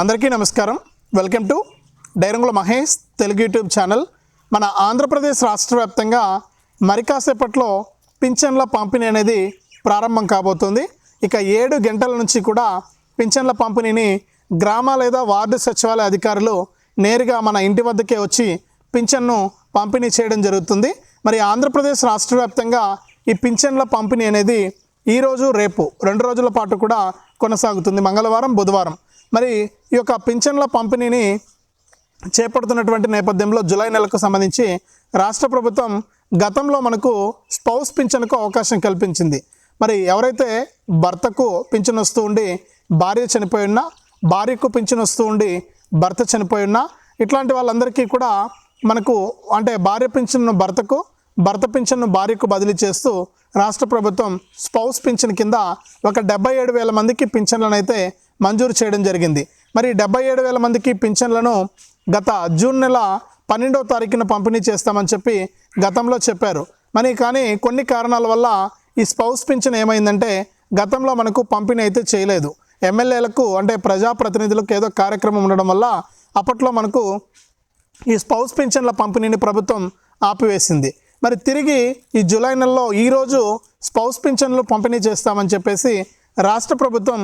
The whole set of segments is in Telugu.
అందరికీ నమస్కారం. వెల్కమ్ టు డైరంగుల మహేష్ తెలుగు యూట్యూబ్ ఛానల్. మన ఆంధ్రప్రదేశ్ రాష్ట్ర వ్యాప్తంగా మరికాసేపట్లో పింఛన్ల పంపిణీ అనేది ప్రారంభం కాబోతుంది. ఇక ఏడు గంటల నుంచి కూడా పింఛన్ల పంపిణీని గ్రామ లేదా వార్డు సచివాలయ అధికారులు నేరుగా మన ఇంటి వద్దకే వచ్చి పింఛన్ను పంపిణీ చేయడం జరుగుతుంది. మరి ఆంధ్రప్రదేశ్ రాష్ట్ర వ్యాప్తంగా ఈ పింఛన్ల పంపిణీ అనేది ఈరోజు రేపు రెండు రోజుల పాటు కూడా కొనసాగుతుంది. మంగళవారం బుధవారం. మరి ఈ యొక్క పింఛన్ల పంపిణీని చేపడుతున్నటువంటి నేపథ్యంలో జూలై నెలకు సంబంధించి రాష్ట్ర ప్రభుత్వం గతంలో మనకు స్పౌస్ పింఛన్కు అవకాశం కల్పించింది. మరి ఎవరైతే భర్తకు పింఛన్ వస్తూ ఉండి భార్య చనిపోయి ఉన్నా భార్యకు పింఛన్ వస్తూ ఉండి భర్త చనిపోయి ఉన్నా ఇట్లాంటి వాళ్ళందరికీ కూడా మనకు అంటే భార్య పింఛన్ను భర్తకు భర్త పింఛన్ను భార్యకు బదిలీ చేస్తూ రాష్ట్ర ప్రభుత్వం స్పౌస్ పింఛన్ కింద ఒక డెబ్బై ఏడు వేల మందికి పింఛన్లను అయితే మంజూరు చేయడం జరిగింది. మరి డెబ్బై ఏడు వేల మందికి పింఛన్లను గత జూన్ నెల పన్నెండవ తారీఖున పంపిణీ చేస్తామని చెప్పి గతంలో చెప్పారు. మరి కానీ కొన్ని కారణాల వల్ల ఈ స్పౌస్ పింఛన్ ఏమైందంటే గతంలో మనకు పంపిణీ అయితే చేయలేదు. ఎమ్మెల్యేలకు అంటే ప్రజాప్రతినిధులకు ఏదో కార్యక్రమం ఉండడం వల్ల అప్పట్లో మనకు ఈ స్పౌస్ పింఛన్ల పంపిణీని ప్రభుత్వం ఆపివేసింది. మరి తిరిగి ఈ జూలై నెలలో ఈరోజు స్పౌస్ పింఛన్లు పంపిణీ చేస్తామని చెప్పేసి రాష్ట్ర ప్రభుత్వం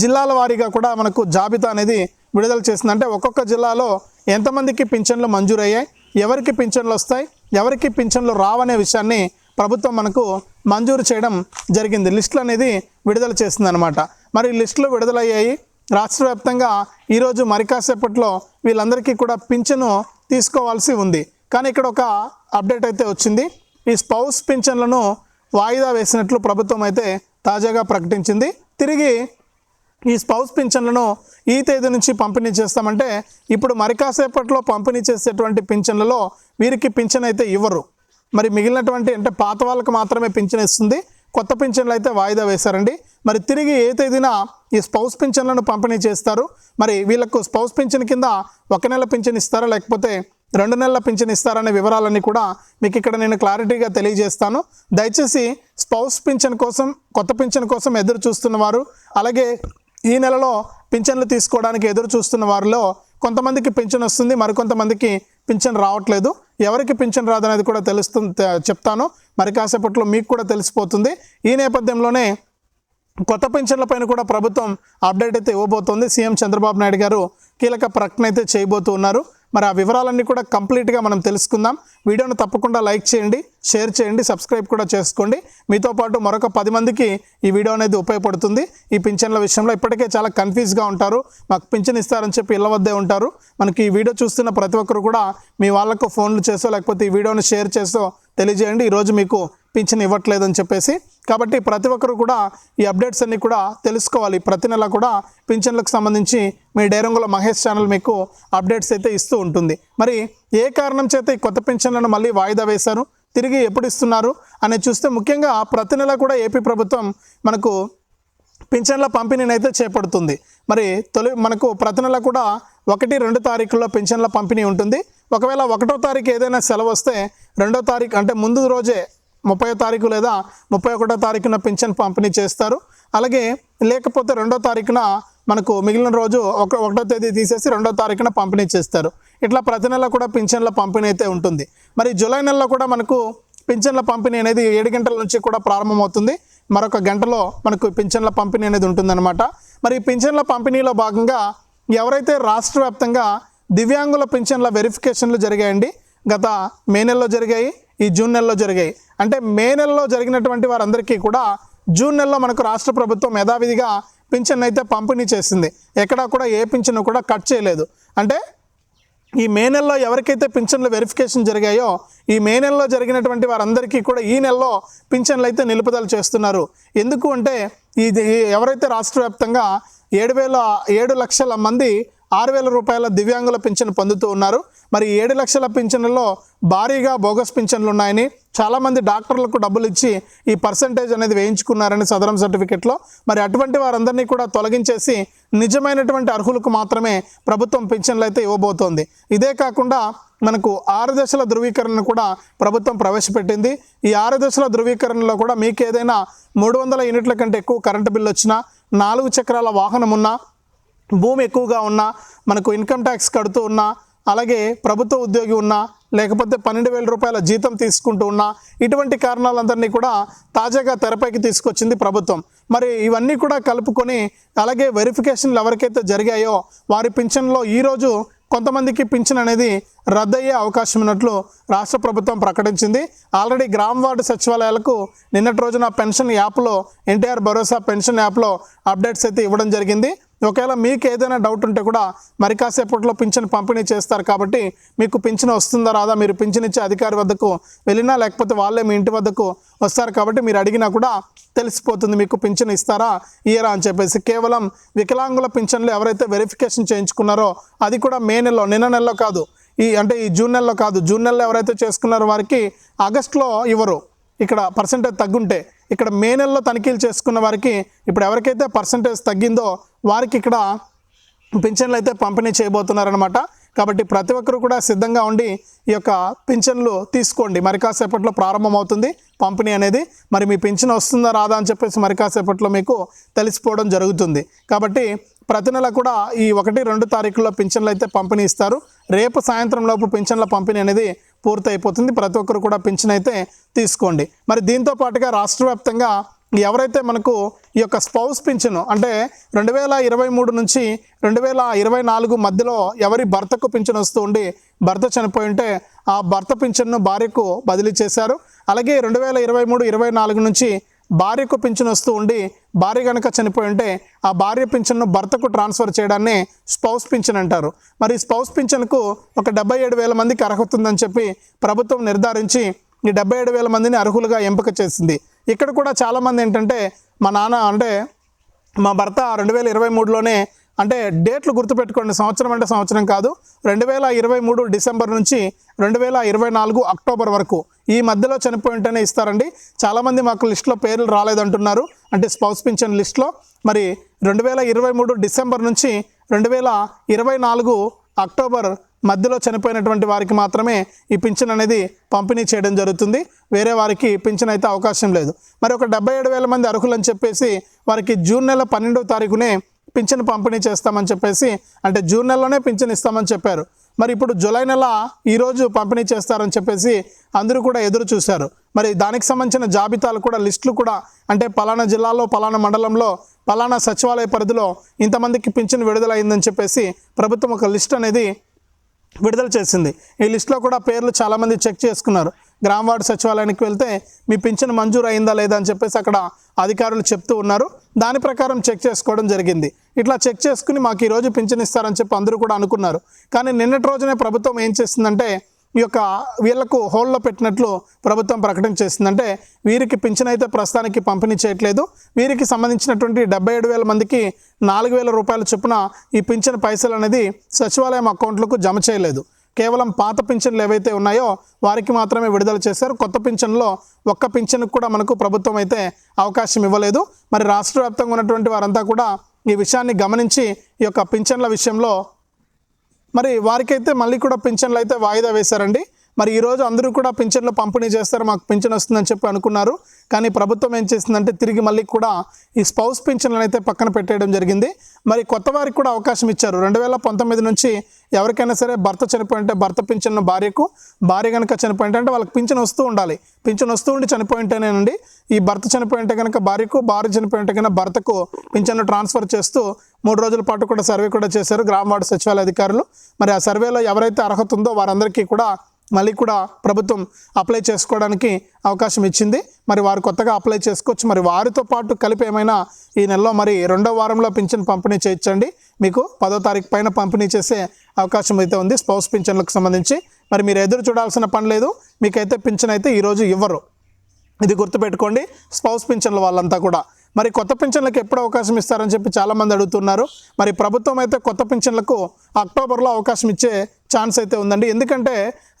జిల్లాల వారీగా కూడా మనకు జాబితా అనేది విడుదల చేసింది అంటే ఒక్కొక్క జిల్లాలో ఎంతమందికి పింఛన్లు మంజూరయ్యాయి? ఎవరికి పింఛన్లు వస్తాయి? ఎవరికి పింఛన్లు రావనే విషయాన్ని ప్రభుత్వం మనకు మంజూరు చేయడం జరిగింది. లిస్టులు అనేది విడుదల చేసింది అనమాట మరి లిస్టులు విడుదలయ్యాయి. రాష్ట్ర వ్యాప్తంగా ఈరోజు మరికాసేపట్లో వీళ్ళందరికీ కూడా పింఛను తీసుకోవాల్సి ఉంది. కానీ ఇక్కడ ఒక అప్డేట్ అయితే వచ్చింది. ఈ స్పౌస్ పింఛన్లను వాయిదా వేసినట్లు ప్రభుత్వం అయితే తాజాగా ప్రకటించింది. తిరిగి ఈ స్పౌస్ పింఛన్లను ఈ తేదీ నుంచి పంపిణీ చేస్తామంటే ఇప్పుడు మరి కాసేపట్లో పంపిణీ చేసేటువంటి పింఛన్లలో వీరికి పింఛన్ అయితే ఇవ్వరు. మరి మిగిలినటువంటి అంటే పాత వాళ్ళకి మాత్రమే పింఛన్ ఇస్తుంది. కొత్త పింఛన్లు అయితే వాయిదా వేశారండి. మరి తిరిగి ఏ తేదీన ఈ స్పౌస్ పింఛన్లను పంపిణీ చేస్తారు? మరి వీళ్ళకు స్పౌస్ పింఛన్ కింద ఒక నెల పింఛన్ ఇస్తారా? లేకపోతే రెండు నెలల పింఛన్ ఇస్తారనే వివరాలన్నీ కూడా మీకు ఇక్కడ నేను క్లారిటీగా తెలియజేస్తాను. దయచేసి స్పౌస్ పింఛన్ కోసం కొత్త పింఛన్ కోసం ఎదురు చూస్తున్న వారు అలాగే ఈ నెలలో పింఛన్లు తీసుకోవడానికి ఎదురు చూస్తున్న వారిలో కొంతమందికి పింఛన్ వస్తుంది మరికొంతమందికి పింఛన్ రావట్లేదు. ఎవరికి పింఛన్ రాదనేది కూడా తెలుస్తుంది చెప్తాను. మరి కాసేపట్లో మీకు కూడా తెలిసిపోతుంది. ఈ నేపథ్యంలోనే కొత్త పెన్షన్లపైన కూడా ప్రభుత్వం అప్డేట్ అయితే ఇవ్వబోతోంది. సీఎం చంద్రబాబు నాయుడు గారు కీలక ప్రకటన అయితే చేయబోతూ ఉన్నారు. మరి ఆ వివరాలన్నీ కూడా కంప్లీట్గా మనం తెలుసుకుందాం. వీడియోను తప్పకుండా లైక్ చేయండి షేర్ చేయండి సబ్స్క్రైబ్ కూడా చేసుకోండి. మీతో పాటు మరొక పది మందికి ఈ వీడియో అనేది ఉపయోగపడుతుంది. ఈ పింఛన్ల విషయంలో ఇప్పటికే చాలా కన్ఫ్యూజ్గా ఉంటారు. మాకు పింఛన్ ఇస్తారని చెప్పి ఇళ్ళ వద్దే ఉంటారు. మనకి ఈ వీడియో చూస్తున్న ప్రతి ఒక్కరు కూడా మీ వాళ్ళకు ఫోన్లు చేసో లేకపోతే ఈ వీడియోని షేర్ చేసో తెలియజేయండి. ఈరోజు మీకు పింఛన్ ఇవ్వట్లేదని చెప్పేసి కాబట్టి ప్రతి ఒక్కరు కూడా ఈ అప్డేట్స్ అన్నీ కూడా తెలుసుకోవాలి. ప్రతి నెల కూడా పింఛన్లకు సంబంధించి మీ డైరంగుల మహేష్ ఛానల్ మీకు అప్డేట్స్ అయితే ఇస్తూ ఉంటుంది. మరి ఏ కారణం చేత ఈ కొత్త పింఛన్లను మళ్ళీ వాయిదా వేశారు? తిరిగి ఎప్పుడు ఇస్తున్నారు? అనేది చూస్తే ముఖ్యంగా ప్రతి నెల కూడా ఏపీ ప్రభుత్వం మనకు పింఛన్ల పంపిణీని అయితే చేపడుతుంది. మరి తొలి మనకు ప్రతి నెల కూడా ఒకటి రెండు తారీఖుల్లో పింఛన్ల పంపిణీ ఉంటుంది. ఒకవేళ ఒకటో తారీఖు ఏదైనా సెలవు వస్తే రెండో తారీఖు అంటే ముందు రోజే ముప్పై తారీఖు లేదా ముప్పై ఒకటో తారీఖున పింఛన్ పంపిణీ చేస్తారు. అలాగే లేకపోతే రెండో తారీఖున మనకు మిగిలిన రోజు ఒక ఒకటో తేదీ తీసేసి రెండో తారీఖున పంపిణీ చేస్తారు. ఇట్లా ప్రతి నెల కూడా పింఛన్ల పంపిణీ అయితే ఉంటుంది. మరి జూలై నెలలో కూడా మనకు పింఛన్ల పంపిణీ అనేది ఏడు గంటల నుంచి కూడా ప్రారంభమవుతుంది. మరొక గంటలో మనకు పింఛన్ల పంపిణీ అనేది ఉంటుందన్నమాట. మరి పింఛన్ల పంపిణీలో భాగంగా ఎవరైతే రాష్ట్ర వ్యాప్తంగా దివ్యాంగుల పింఛన్ల వెరిఫికేషన్లు జరిగాయండి గత మే నెలలో జరిగాయి ఈ జూన్ నెలలో జరిగాయి. అంటే మే నెలలో జరిగినటువంటి వారందరికీ కూడా జూన్ నెలలో మనకు రాష్ట్ర ప్రభుత్వం యథావిధిగా పింఛన్ అయితే పంపిణీ చేసింది. ఎక్కడా కూడా ఏ పింఛను కూడా కట్ చేయలేదు. అంటే ఈ మే నెలలో ఎవరికైతే పింఛన్లు వెరిఫికేషన్ జరిగాయో ఈ మే నెలలో జరిగినటువంటి వారందరికీ కూడా ఈ నెలలో పింఛన్లు అయితే నిలుపుదల చేస్తున్నారు. ఎందుకు అంటే ఇది ఎవరైతే రాష్ట్ర వ్యాప్తంగా ఏడు వేల ఏడు లక్షల మంది ఆరు వేల రూపాయల దివ్యాంగుల పింఛన్ పొందుతూ ఉన్నారు మరి ఏడు లక్షల పింఛన్లలో భారీగా బోగస్ పింఛన్లు ఉన్నాయని చాలామంది డాక్టర్లకు డబ్బులు ఇచ్చి ఈ పర్సంటేజ్ అనేది వేయించుకున్నారని సదరం సర్టిఫికెట్లో. మరి అటువంటి వారందరినీ కూడా తొలగించేసి నిజమైనటువంటి అర్హులకు మాత్రమే ప్రభుత్వం పింఛన్లు అయితే ఇవ్వబోతోంది. ఇదే కాకుండా మనకు ఆరు దశల ధృవీకరణను కూడా ప్రభుత్వం ప్రవేశపెట్టింది. ఈ ఆరు దశల ధృవీకరణలో కూడా మీకు ఏదైనా మూడు వందల యూనిట్ల కంటే ఎక్కువ కరెంటు బిల్లు వచ్చినా నాలుగు చక్రాల వాహనం ఉన్నా భూమి ఎక్కువగా ఉన్నా మనకు ఇన్కమ్ ట్యాక్స్ కడుతూ ఉన్నా అలాగే ప్రభుత్వ ఉద్యోగి ఉన్నా లేకపోతే పన్నెండు వేల రూపాయల జీతం తీసుకుంటూ ఉన్నా ఇటువంటి కారణాలందరినీ కూడా తాజాగా తెరపైకి తీసుకొచ్చింది ప్రభుత్వం. మరి ఇవన్నీ కూడా కలుపుకొని అలాగే వెరిఫికేషన్లు ఎవరికైతే జరిగాయో వారి పింఛన్లో ఈరోజు కొంతమందికి పింఛన్ అనేది రద్దయ్యే అవకాశం ఉన్నట్లు రాష్ట్ర ప్రభుత్వం ప్రకటించింది. ఆల్రెడీ గ్రామ వార్డు సచివాలయాలకు నిన్నటి రోజున పెన్షన్ యాప్లో ఎన్టీఆర్ భరోసా పెన్షన్ యాప్లో అప్డేట్స్ అయితే ఇవ్వడం జరిగింది. ఒకవేళ మీకు ఏదైనా డౌట్ ఉంటే కూడా మరి కాసేపట్లో పింఛన్ పంపిణీ చేస్తారు కాబట్టి మీకు పింఛన్ వస్తుందా రాదా? మీరు పింఛన్ ఇచ్చే అధికారి వద్దకు వెళ్ళినా లేకపోతే వాళ్ళే మీ ఇంటి వద్దకు వస్తారు కాబట్టి మీరు అడిగినా కూడా తెలిసిపోతుంది మీకు పింఛన్ ఇస్తారా ఇయరా అని చెప్పేసి. కేవలం వికలాంగుల పింఛన్లు ఎవరైతే వెరిఫికేషన్ చేయించుకున్నారో అది కూడా మే నెలలో నిన్న నెలలో కాదు. ఈ అంటే ఈ జూన్ నెలలో కాదు. జూన్ నెలలో ఎవరైతే చేసుకున్నారో వారికి ఆగస్టులో ఇవ్వరు. ఇక్కడ పర్సంటేజ్ తగ్గుంటే. ఇక్కడ మే నెలలో తనిఖీలు చేసుకున్న వారికి ఇప్పుడు ఎవరికైతే పర్సంటేజ్ తగ్గిందో వారికి ఇక్కడ పింఛన్లు అయితే పంపిణీ చేయబోతున్నారనమాట కాబట్టి ప్రతి ఒక్కరు కూడా సిద్ధంగా ఉండి ఈ యొక్క పింఛన్లు తీసుకోండి. మరి కాసేపట్లో ప్రారంభమవుతుంది పంపిణీ అనేది. మరి మీ పింఛన్ వస్తుందా రాదా అని చెప్పేసి మరి కాసేపట్లో మీకు తెలిసిపోవడం జరుగుతుంది. కాబట్టి ప్రతి నెల కూడా ఈ ఒకటి రెండు తారీఖుల్లో పింఛన్లు అయితే పంపిణీ ఇస్తారు. రేపు సాయంత్రం లోపు పింఛన్ల పంపిణీ అనేది పూర్తి అయిపోతుంది ప్రతి ఒక్కరు కూడా పింఛన్ అయితే తీసుకోండి. మరి దీంతో పాటుగా రాష్ట్ర వ్యాప్తంగా ఎవరైతే మనకు ఈ యొక్క స్పౌస్ పింఛను అంటే రెండు వేల ఇరవై మూడు నుంచి రెండు వేల ఇరవై నాలుగు మధ్యలో ఎవరి భర్తకు పింఛను వస్తూ ఉండి భర్త చనిపోయి ఉంటే ఆ భర్త పింఛన్ను భార్యకు బదిలీ చేశారు. అలాగే రెండు వేల ఇరవై మూడు ఇరవై నాలుగు నుంచి భార్యకు పింఛను వస్తూ ఉండి భార్య కనుక చనిపోయి ఉంటే ఆ భార్య పింఛన్ను భర్తకు ట్రాన్స్ఫర్ చేయడాన్ని స్పౌస్ పింఛన్ అంటారు. మరి స్పౌస్ పింఛన్కు ఒక డెబ్బై ఏడు వేల మందికి అర్హత ఉందని చెప్పి ప్రభుత్వం నిర్ధారించి ఈ డెబ్బై ఏడు వేల మందిని అర్హులుగా ఎంపిక చేసింది. ఇక్కడ కూడా చాలామంది ఏంటంటే మా నాన్న అంటే మా భర్త రెండు వేల ఇరవై మూడులోనే అంటే డేట్లు గుర్తుపెట్టుకోండి సంవత్సరం అంటే సంవత్సరం కాదు. రెండు వేల ఇరవై మూడు డిసెంబర్ నుంచి రెండు వేల ఇరవై నాలుగు అక్టోబర్ వరకు ఈ మధ్యలో చనిపోయి ఉంటేనే ఇస్తారండి. చాలామంది మాకు లిస్ట్లో పేర్లు రాలేదంటున్నారు. అంటే స్పౌస్ పింఛన్ లిస్ట్లో. మరి రెండు వేల ఇరవై మూడు డిసెంబర్ నుంచి రెండు వేల ఇరవై నాలుగు అక్టోబర్ మధ్యలో చనిపోయినటువంటి వారికి మాత్రమే ఈ పింఛన్ అనేది పంపిణీ చేయడం జరుగుతుంది. వేరే వారికి పింఛన్ అయితే అవకాశం లేదు. మరి ఒక డెబ్బై ఏడు వేల మంది అర్హులని చెప్పేసి వారికి జూన్ నెల పన్నెండవ తారీఖునే పింఛన్ పంపిణీ చేస్తామని చెప్పేసి అంటే జూన్ నెలలోనే పింఛన్ ఇస్తామని చెప్పారు. మరి ఇప్పుడు జూలై నెల ఈరోజు పంపిణీ చేస్తారని చెప్పేసి అందరూ కూడా ఎదురు చూశారు. మరి దానికి సంబంధించిన జాబితాలు కూడా లిస్టులు కూడా అంటే పలానా జిల్లాలో పలానా మండలంలో పలానా సచివాలయ పరిధిలో ఇంతమందికి పింఛన్ విడుదలైందని చెప్పేసి ప్రభుత్వం ఒక లిస్ట్ అనేది విడుదల చేసింది. ఈ లిస్ట్లో కూడా పేర్లు చాలామంది చెక్ చేసుకున్నారు. గ్రామ వార్డు సచివాలయానికి వెళ్తే మీ పింఛన్ మంజూరు అయిందా లేదా? అని చెప్పేసి అక్కడ అధికారులు చెప్తూ ఉన్నారు. దాని ప్రకారం చెక్ చేసుకోవడం జరిగింది. ఇట్లా చెక్ చేసుకుని మాకు ఈరోజు పింఛన్ ఇస్తారని చెప్పి అందరూ కూడా అనుకున్నారు. కానీ నిన్నటి రోజునే ప్రభుత్వం ఏం చేసిందంటే ఈ యొక్క వీళ్ళకు హోల్లో పెట్టినట్లు ప్రభుత్వం ప్రకటన చేసిందంటే వీరికి పింఛన్ అయితే ప్రస్తుతానికి పంపిణీ చేయట్లేదు. వీరికి సంబంధించినటువంటి డెబ్బై ఏడు వేల మందికి నాలుగు వేల రూపాయల చొప్పున ఈ పింఛన్ పైసలు అనేది సచివాలయం అకౌంట్లకు జమ చేయలేదు. కేవలం పాత పింఛన్లు ఏవైతే ఉన్నాయో వారికి మాత్రమే విడుదల చేశారు. కొత్త పింఛన్లో ఒక్క పింఛన్కు కూడా మనకు ప్రభుత్వం అయితే అవకాశం ఇవ్వలేదు. మరి రాష్ట్ర వ్యాప్తంగా ఉన్నటువంటి వారంతా కూడా ఈ విషయాన్ని గమనించి ఈ యొక్క పింఛన్ల విషయంలో మరి వారికైతే మళ్ళీ కూడా పింఛన్లు అయితే వాయిదా వేశారండి. మరి ఈరోజు అందరూ కూడా పింఛన్లు పంపిణీ చేస్తారు మాకు పింఛన్ వస్తుందని చెప్పి అనుకున్నారు. కానీ ప్రభుత్వం ఏం చేసిందంటే తిరిగి మళ్ళీ కూడా ఈ స్పౌస్ పింఛన్లను అయితే పక్కన పెట్టేయడం జరిగింది. మరి కొత్త వారికి కూడా అవకాశం ఇచ్చారు. రెండు వేల పంతొమ్మిది నుంచి ఎవరికైనా సరే భర్త చనిపోయింటే భర్త పింఛన్ను భార్యకు భార్య కనుక చనిపోయింటే అంటే వాళ్ళకి పింఛన్ వస్తూ ఉండాలి. పింఛన్ వస్తూ ఉండి చనిపోయింటేనేనండి ఈ భర్త చనిపోయింటే కనుక భార్యకు భార్య చనిపోయింటే కనుక భర్తకు పింఛన్ను ట్రాన్స్ఫర్ చేస్తూ మూడు రోజుల పాటు కూడా సర్వే కూడా చేశారు గ్రామ వార్డు సచివాలయ అధికారులు. మరి ఆ సర్వేలో ఎవరైతే అర్హత ఉందో వారందరికీ కూడా మళ్ళీ కూడా ప్రభుత్వం అప్లై చేసుకోవడానికి అవకాశం ఇచ్చింది. మరి వారు కొత్తగా అప్లై చేసుకోవచ్చు. మరి వారితో పాటు కలిపి ఏమైనా ఈ నెలలో మరి రెండో వారంలో పింఛన్ పంపిణీ చేయించండి. మీకు పదో తారీఖు పైన పంపిణీ చేసే అవకాశం అయితే ఉంది. స్పౌస్ పింఛన్లకు సంబంధించి. మరి మీరు ఎదురు చూడాల్సిన పని లేదు. మీకైతే పింఛన్ అయితే ఈరోజు ఇవ్వరు. ఇది గుర్తుపెట్టుకోండి. స్పౌస్ పింఛన్ల వాళ్ళంతా కూడా. మరి కొత్త పింఛన్లకు ఎప్పుడు అవకాశం ఇస్తారని చెప్పి చాలామంది అడుగుతున్నారు. మరి ప్రభుత్వం అయితే కొత్త పింఛన్లకు అక్టోబర్లో అవకాశం ఇచ్చే ఛాన్స్ అయితే ఉందండి. ఎందుకంటే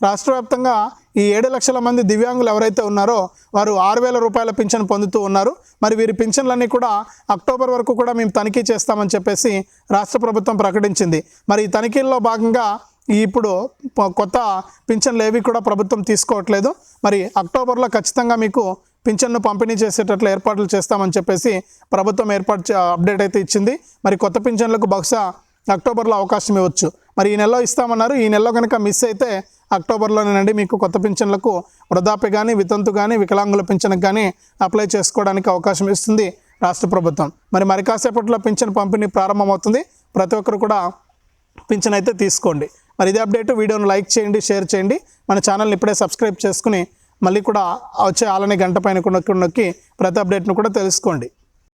రాష్ట్ర వ్యాప్తంగా ఈ ఏడు లక్షల మంది దివ్యాంగులు ఎవరైతే ఉన్నారో వారు ఆరు వేల రూపాయల పింఛన్ పొందుతూ ఉన్నారు. మరి వీరి పింఛన్లన్నీ కూడా అక్టోబర్ వరకు కూడా మేము తనిఖీ చేస్తామని చెప్పేసి రాష్ట్ర ప్రభుత్వం ప్రకటించింది. మరి ఈ తనిఖీల్లో భాగంగా ఇప్పుడు కొత్త పింఛన్లు ఏవి కూడా ప్రభుత్వం తీసుకోవట్లేదు. మరి అక్టోబర్లో ఖచ్చితంగా మీకు పింఛన్ను పంపిణీ చేసేటట్లు ఏర్పాట్లు చేస్తామని చెప్పేసి ప్రభుత్వం ఏర్పాటు చే- అప్డేట్ అయితే ఇచ్చింది. మరి కొత్త పింఛన్లకు బహుశా అక్టోబర్లో అవకాశం ఇవ్వచ్చు. మరి ఈ నెలలో ఇస్తామన్నారు. ఈ నెలలో కనుక మిస్ అయితే అక్టోబర్లోనేనండి మీకు కొత్త పింఛన్లకు వృద్ధాప్య కానీ వితంతు కానీ వికలాంగుల పింఛన్కి కానీ అప్లై చేసుకోవడానికి అవకాశం ఇస్తుంది రాష్ట్ర ప్రభుత్వం. మరి మరి కాసేపట్లో పింఛన్ పంపిణీ ప్రారంభమవుతుంది. ప్రతి ఒక్కరు కూడా పింఛన్ అయితే తీసుకోండి. మరి ఇదే అప్డేట్. వీడియోను లైక్ చేయండి షేర్ చేయండి. మన ఛానల్ని ఇప్పుడే సబ్స్క్రైబ్ చేసుకుని మళ్ళీ కూడా వచ్చే ఆలనే గంట పైన కూడా నొక్కి ప్రతి అప్డేట్ను కూడా తెలుసుకోండి.